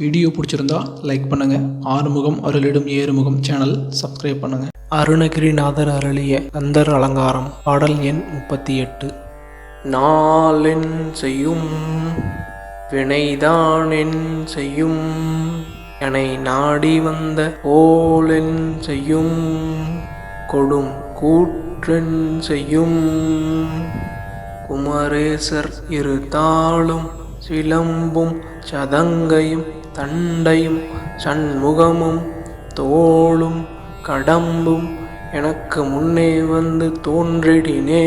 Video பிடிச்சிருந்தா like பண்ணுங்கள் ஆறுமுகம் அருளிடும் ஏறுமுகம் சேனல் சப்ஸ்கிரைப் பண்ணுங்கள் அருணகிரிநாதர் அருளிய கந்தர் அலங்காரம் பாடல் எண் முப்பத்தி எட்டு. நாளென் செய்யும் வினைதானென் செய்யும். எனை நாடி வந்த ஓலென் செய்யும். கொடும் கூற்றென் செய்யும். குமரேசர் இரு தாளும் சிலம்பும் சதங்கையும் தண்டையும் சண்முகமும் தோளும் கடம்பும் எனக்கு முன்னே வந்து தோன்றிடினே.